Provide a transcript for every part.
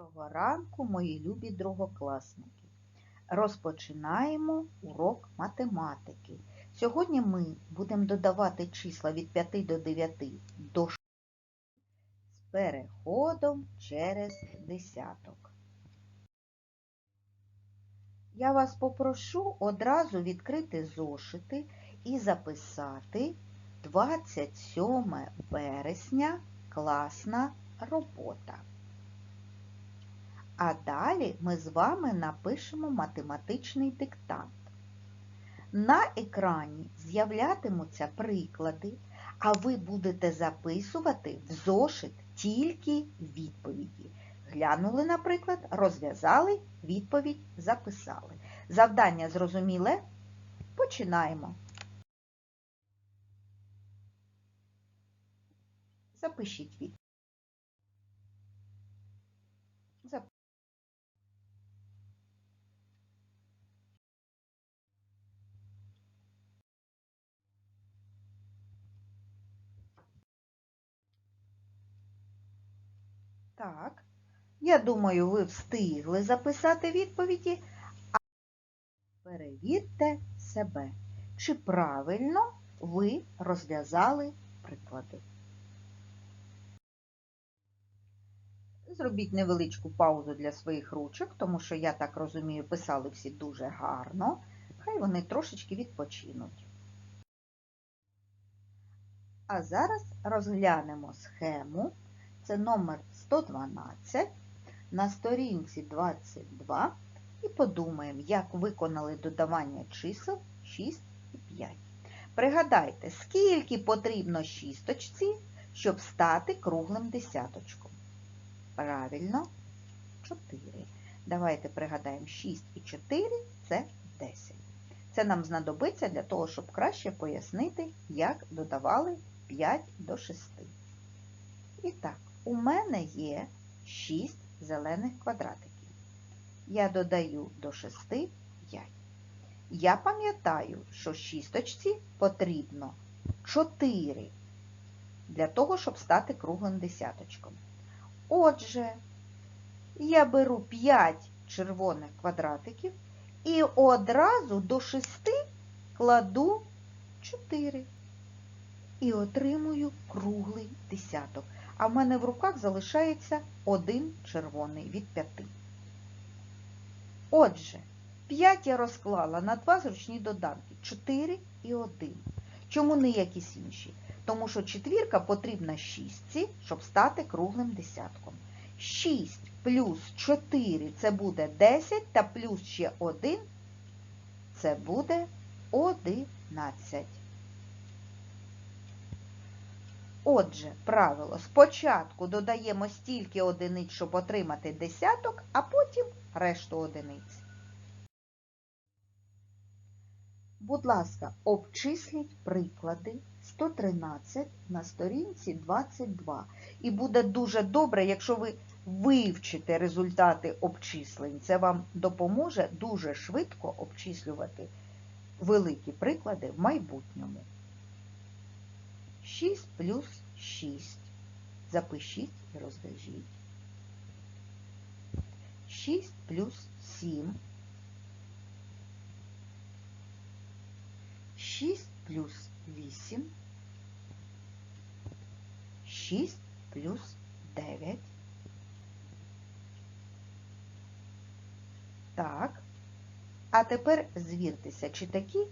Доброго ранку, мої любі другокласники. Розпочинаємо урок математики. Сьогодні ми будемо додавати числа від 5 до 9 до 6 з переходом через десяток. Я вас попрошу одразу відкрити зошити і записати 27 вересня класна робота. А далі ми з вами напишемо математичний диктант. На екрані з'являтимуться приклади, а ви будете записувати в зошит тільки відповіді. Глянули, наприклад, розв'язали, відповідь записали. Завдання зрозуміле? Починаємо. Запишіть відповідь. Так, я думаю, ви встигли записати відповіді, а перевірте себе, чи правильно ви розв'язали приклади. Зробіть невеличку паузу для своїх ручок, тому що, я так розумію, писали всі дуже гарно. Хай вони трошечки відпочинуть. А зараз розглянемо схему. Це номер 112 на сторінці 22 і подумаємо, як виконали додавання чисел 6 і 5. Пригадайте, скільки потрібно шісточці, щоб стати круглим десяточком. Правильно, 4. Давайте пригадаємо 6 і 4 це 10. Це нам знадобиться для того, щоб краще пояснити, як додавали 5 до 6. І так, у мене є 6 зелених квадратиків. Я додаю до 6 5. Я пам'ятаю, що шісточці потрібно 4 для того, щоб стати круглим десяточком. Отже, я беру 5 червоних квадратиків і одразу до 6 кладу 4 і отримую круглий десяток. А в мене в руках залишається один червоний від 5. Отже, 5 я розклала на два зручні доданки 4 і 1. Чому не якісь інші? Тому що четвірка потрібна 6, щоб стати круглим десятком. 6 плюс 4 це буде 10, та плюс ще 1 це буде 11. Отже, правило, спочатку додаємо стільки одиниць, щоб отримати десяток, а потім решту одиниць. Будь ласка, обчисліть приклади 113 на сторінці 22. І буде дуже добре, якщо ви вивчите результати обчислень. Це вам допоможе дуже швидко обчислювати великі приклади в майбутньому. 6 плюс 6. Запишіть і розв'яжіть. 6 плюс 7. 6 плюс 8. 6 плюс 9. Так. А тепер звіртеся, чи такі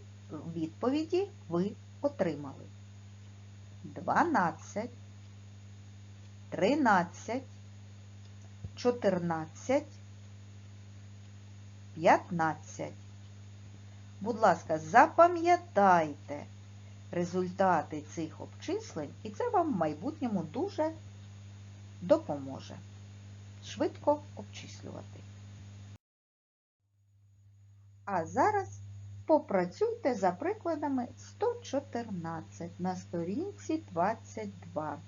відповіді ви отримали. 12, 13, 14, 15. Будь ласка, запам'ятайте результати цих обчислень, і це вам в майбутньому дуже допоможе швидко обчислювати. А зараз Попрацюйте за прикладами 114 на сторінці 22.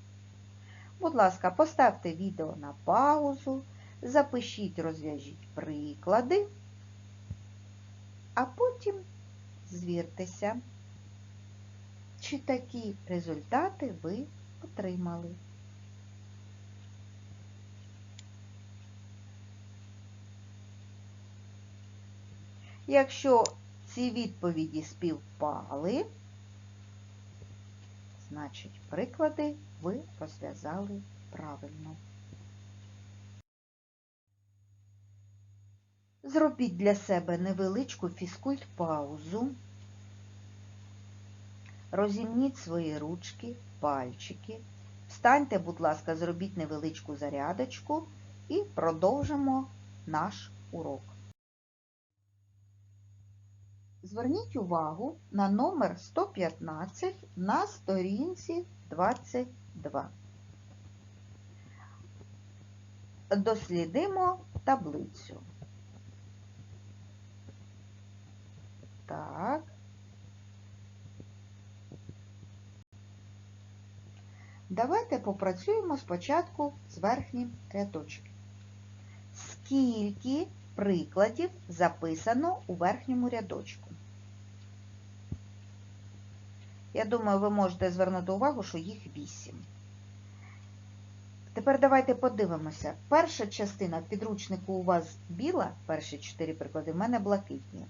Будь ласка, поставте відео на паузу, запишіть, розв'яжіть приклади, а потім звіртеся, чи такі результати ви отримали. Якщо ці відповіді співпали, значить приклади ви розв'язали правильно. Зробіть для себе невеличку фізкульт-паузу. Розімніть свої ручки, пальчики. Встаньте, будь ласка, зробіть невеличку зарядочку і продовжимо наш урок. Зверніть увагу на номер 115 на сторінці 22. Дослідимо таблицю. Так. Давайте попрацюємо спочатку з верхнім рядочком. Скільки прикладів записано у верхньому рядочку? Я думаю, ви можете звернути увагу, що їх 8. Тепер давайте подивимося. Перша частина підручнику у вас біла, перші 4 приклади, в мене блакитні.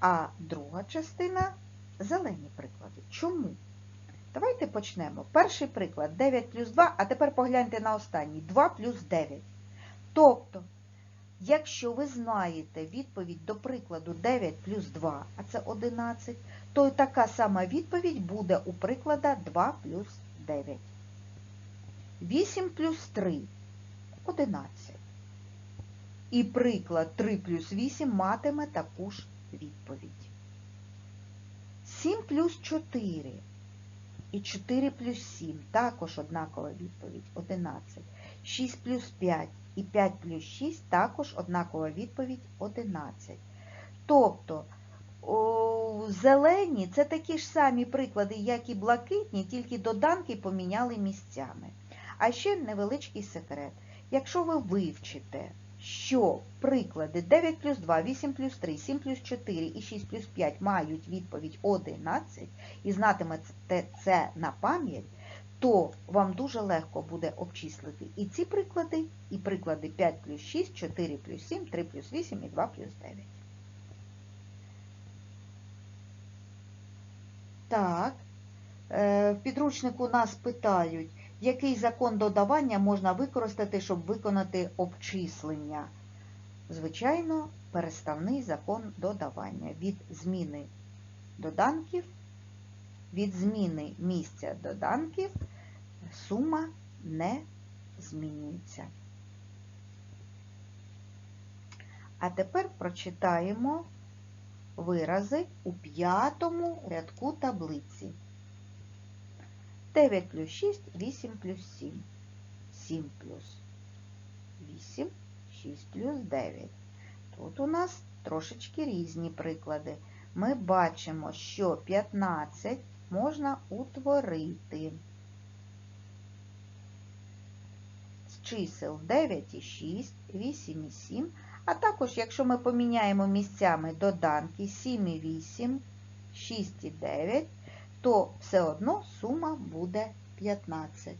А друга частина зелені приклади. Чому? Давайте почнемо. Перший приклад 9 плюс 2, а тепер погляньте на останній 2 плюс 9. Тобто, якщо ви знаєте відповідь до прикладу 9 плюс 2, а це 11, то така сама відповідь буде у приклада 2 плюс 9. 8 плюс 3 – 11. І приклад 3 плюс 8 матиме таку ж відповідь. 7 плюс 4 і 4 плюс 7 також однакова відповідь 11. 6 плюс 5 і 5 плюс 6 також однакова відповідь 11. Тобто о, зелені це такі ж самі приклади, як і блакитні, тільки доданки поміняли місцями. А ще невеличкий секрет. Якщо ви вивчите що приклади 9 плюс 2, 8 плюс 3, 7 плюс 4 і 6 плюс 5 мають відповідь 11 і знатимете це на пам'ять, то вам дуже легко буде обчислити і ці приклади, і приклади 5 плюс 6, 4 плюс 7, 3 плюс 8 і 2 плюс 9. Так, е, в підручнику нас питають, який закон додавання можна використати, щоб виконати обчислення? Звичайно, переставний закон додавання. Від зміни доданків, від зміни місця доданків сума не змінюється. А тепер прочитаємо вирази у п'ятому рядку таблиці. 9 плюс 6, 8 плюс 7. 7 плюс 8, 6 плюс 9. Тут у нас трошечки різні приклади. Ми бачимо, що 15 можна утворити з чисел 9 і 6, 8 і 7. А також, якщо ми поміняємо місцями доданки 7 і 8, 6 і 9, то все одно сума буде 15.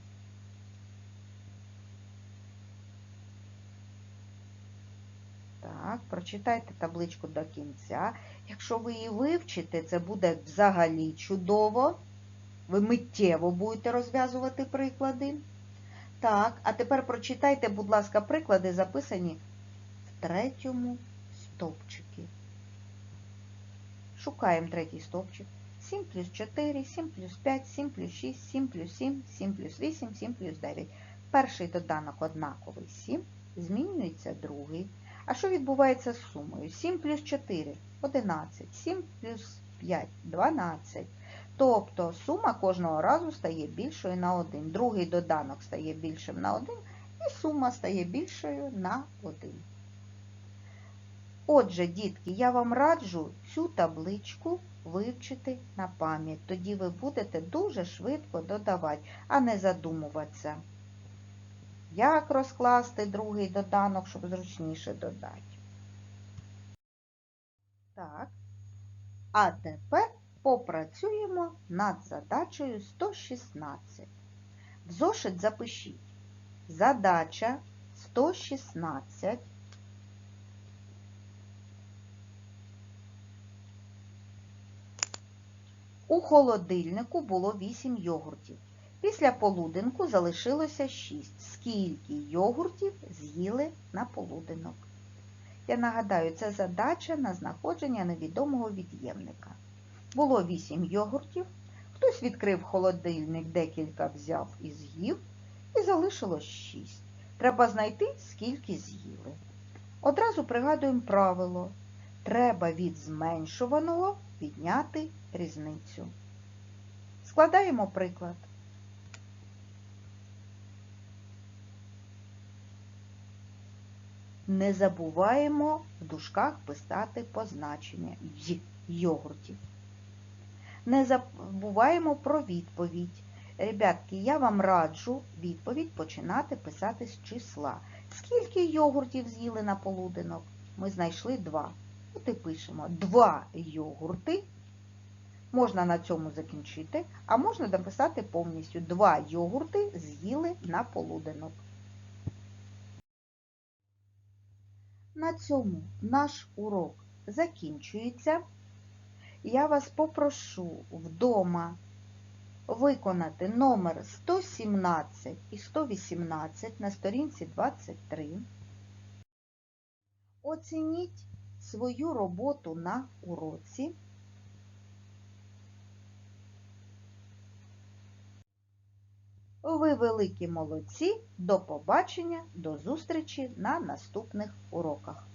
Так, прочитайте табличку до кінця. Якщо ви її вивчите, це буде взагалі чудово. Ви миттєво будете розв'язувати приклади. Так, а тепер прочитайте, будь ласка, приклади, записані в третьому стовпчикі. Шукаємо третій стовпчик. 7 плюс 4, 7 плюс 5, 7 плюс 6, 7 плюс 7, 7 плюс 8, 7 плюс 9. Перший доданок однаковий 7, змінюється другий. А що відбувається з сумою? 7 плюс 4 11, 7 плюс 5 12. Тобто сума кожного разу стає більшою на 1. Другий доданок стає більшим на 1, і сума стає більшою на 1. Отже, дітки, я вам раджу цю табличку вивчити на пам'ять. Тоді ви будете дуже швидко додавати, а не задумуватися. Як розкласти другий доданок, щоб зручніше додати. Так. А тепер Попрацюємо над задачею 116. В зошит запишіть. Задача 116. У холодильнику було 8 йогуртів. Після полудинку залишилося 6. Скільки йогуртів з'їли на полудинок? Я нагадаю, це задача на знаходження невідомого від'ємника. Було 8 йогуртів, хтось відкрив холодильник, декілька взяв і з'їв, і залишилось 6. Треба знайти, скільки з'їли. Одразу пригадуємо правило. Треба від зменшуваного відняти різницю. Складаємо приклад. Не забуваємо в дужках писати позначення йогуртів. Не забуваємо про відповідь. Ребятки, я вам раджу відповідь починати писати з числа. Скільки йогуртів з'їли на полуденок? Ми знайшли два. От і пишемо два йогурти. Можна на цьому закінчити, а можна написати повністю два йогурти з'їли на полуденок. На цьому наш урок закінчується. Я вас попрошу вдома виконати номер 117 і 118 на сторінці 23. Оцініть свою роботу на уроці. Ви великі молодці. До побачення, до зустрічі на наступних уроках.